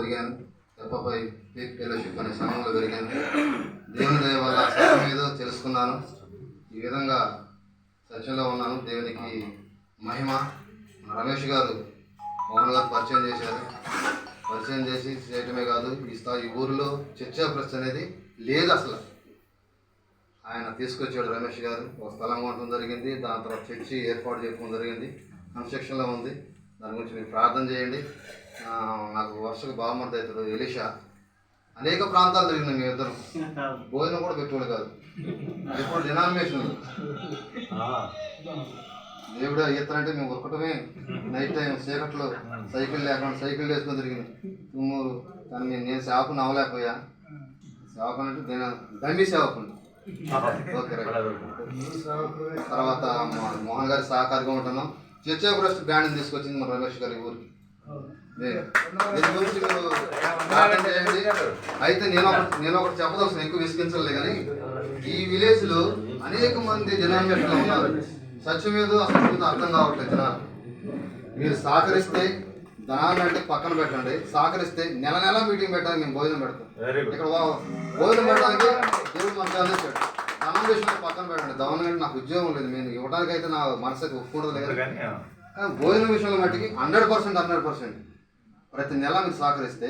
పెరిగాను తెప్పపై peak fellowship అనే సంఘంలో పెరిగాను దేవుని దయ వల్ల సమయం ఏదో తెలుసుకున్నాను. ఈ విధంగా చర్చలో ఉన్నాను. దేవునికి మహిమ. రమేష్ గారు మమ్మల్ని గారు పరిచయం చేశారు. పరిచయం చేసి చేయటమే కాదు ఈ స్థాయి ఈ ఊరిలో చర్చా ప్రశ్న అనేది లేదు అసలు. ఆయన తీసుకొచ్చాడు రమేష్ గారు. ఒక స్థలం కొనడం జరిగింది. దాని తర్వాత చర్చి ఏర్పాటు చేయడం జరిగింది. కన్స్ట్రక్షన్లో ఉంది. దాని గురించి మీరు ప్రార్థన చేయండి. నాకు వర్షకు బాగుమంది అవుతాడు ఎలిషా. అనేక ప్రాంతాలు తిరిగినాం మేము ఇద్దరం. భోజనం కూడా పెట్టుకోడు కాదు. ఎప్పుడు డినామినేషన్. దేవుడు ఎత్తనంటే మేము ఒక్కటమే. నైట్ టైం చీకట్లో సైకిల్ లేకుండా సైకిల్ వేసుకొని తిరిగింది తుమ్మూరు. కానీ నేను నేను సేవకుని అవ్వలేకపోయా సేవకుని అంటే నేను దమ్మి సేవకుని. ఓకే తర్వాత మా- మోహన్ గారి సహకారిగా ఉంటున్నాం. చర్చాపురస్ట్ బ్యాండ్ తీసుకొచ్చింది మన రమేష్ గారి ఊరికి. నేను- దీని గురించి మీరు ప్రార్థన చేయండి? అయితే నేను ఒకటి నేను ఒకటి చెప్పదలసిన ఎక్కువ విసిగించలే కానీ ఈ విలేజ్లో అనేక మంది జనాంగంలో ఉన్నారు? సత్యం ఏదో అసలు అర్థం కావట్లేదు జనాలు. మీరు సహకరిస్తే ధనాన్ని అంటే పక్కన పెట్టండి సహకరిస్తే నెల నెల మీటింగ్ పెట్టడానికి మేము భోజనం పెడతాం. ఇక్కడ భోజనం పెట్టడానికి దేవుడు మనకు అందించాడు ధనం విషయంలో అంటే నాకు ఉద్యోగం లేదు. నేను ఇవ్వడానికి అయితే నా మనసు అయితే ఒప్పుకోవడం లేదు. కానీ భోజనం విషయంలో మట్టికి హండ్రెడ్ పర్సెంట్ హండ్రెడ్ పర్సెంట్. ప్రతి నెల మీరు సహకరిస్తే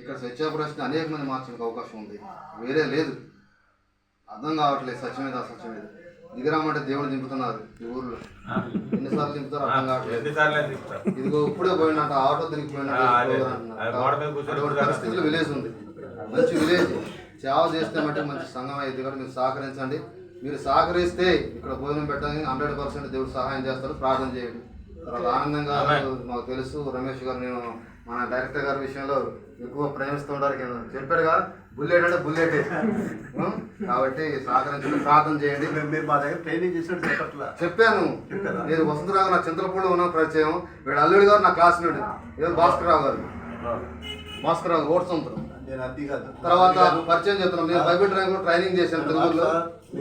ఇక్కడ స్వచ్ఛాపురస్ని అనేక మంది మార్చడానికి అవకాశం ఉంది. వేరే లేదు. అర్థం కావట్లేదు సత్యమేద అసత్యమేద దిగరామంటే దేవుడు దింపుతున్నారు ఈ ఊర్లో. ఎన్నిసార్లు దింపుతారో అర్థం కావట్లేదు. ఇదిగో ఇప్పుడే పోయినట్టు ఆటో అటువంటి పరిస్థితులు విలేజ్ ఉంది. మంచి విలేజ్. సేవ చేస్తే మంచి సంఘం అయ్యింది. కూడా మీరు సహకరించండి. మీరు సహకరిస్తే ఇక్కడ భోజనం పెట్టడానికి హండ్రెడ్ పర్సెంట్ దేవుడు సహాయం చేస్తారు ప్రార్థన చేయండి. తర్వాత ఆనందంగా మాకు తెలుసు రమేష్ గారు నేను మన డైరెక్టర్ గారి విషయంలో ఎక్కువ ప్రేమిస్తుంటారు కింద చెప్పారుగా బుల్లెట్ అంటే బుల్లెట్. కాబట్టి సహకరించండి ప్రార్థన చేయండి. మేము మీరు మా దగ్గర ట్రైనింగ్ చేసినట్టు చెప్పట్లా? చెప్పాను. నేను వసంతరావు నా చింతలపూడిలో ఉన్న పరిచయం. వీడు అల్లుడు గారు నా క్లాస్మేట్. ఏదో భాస్కర్ రావు గారు భాస్కర్ రావు ఓట్స్ ఉంటారు నేను అది కాదు. తర్వాత పరిచయం చేస్తున్నాం. నేను బైబిల్ ట్రైనింగ్ ట్రైనింగ్ చేశాను తెలుగులో.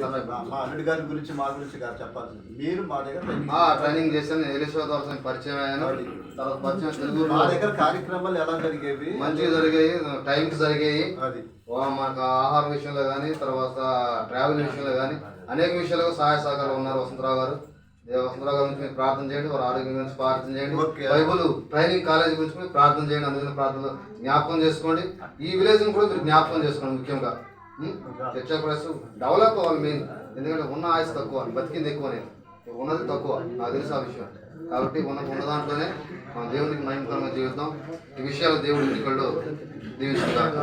మా అల్లుడి గారి గురించి మా గురించి కాదు చెప్పాల్సింది. మీరు మా దగ్గర ట్రైనింగ్ చేశాను ఎలిశ్వ దర్శనం పరిచయం అయ్యాను. తర్వాత పరిచయం తెలుగులో మా దగ్గర కార్యక్రమాలు ఎలా జరిగేవి? మంచిగా జరిగాయి టైంకి జరిగాయి. అది. ఓ మనకు ఆహార విషయంలో కానీ తర్వాత ట్రావెల్ విషయంలో కానీ అనేక విషయాల్లో సహాయ సహకారాలు ఉన్నారు వసంతరావు గారు. వసంతరావు గారి గురించి మీరు ప్రార్థన చేయండి వారి ఆరోగ్యం గురించి ప్రార్థన చేయండి. బైబుల్ ట్రైనింగ్ కాలేజ్ గురించి ప్రార్థన చేయండి అందుకని ప్రార్థన జ్ఞాపకం చేసుకోండి. ఈ విలేజ్ కూడా మీరు జ్ఞాపకం చేసుకోండి ముఖ్యంగా. చర్చా ప్రెస్ డెవలప్ అవ్వాలి మెయిన్. ఎందుకంటే ఉన్న ఆయుస్ తక్కువ బతికింది ఎక్కువ నేను. ఉన్నది తక్కువ నాకు తెలుసు ఆ విషయం. కాబట్టి ఉన్న ఉన్న దాంట్లోనే మన దేవునికి మహిమకరంగా జీవితం ఈ విషయాలు దేవుడి ఎన్నికల్లో దీవిస్తున్నారు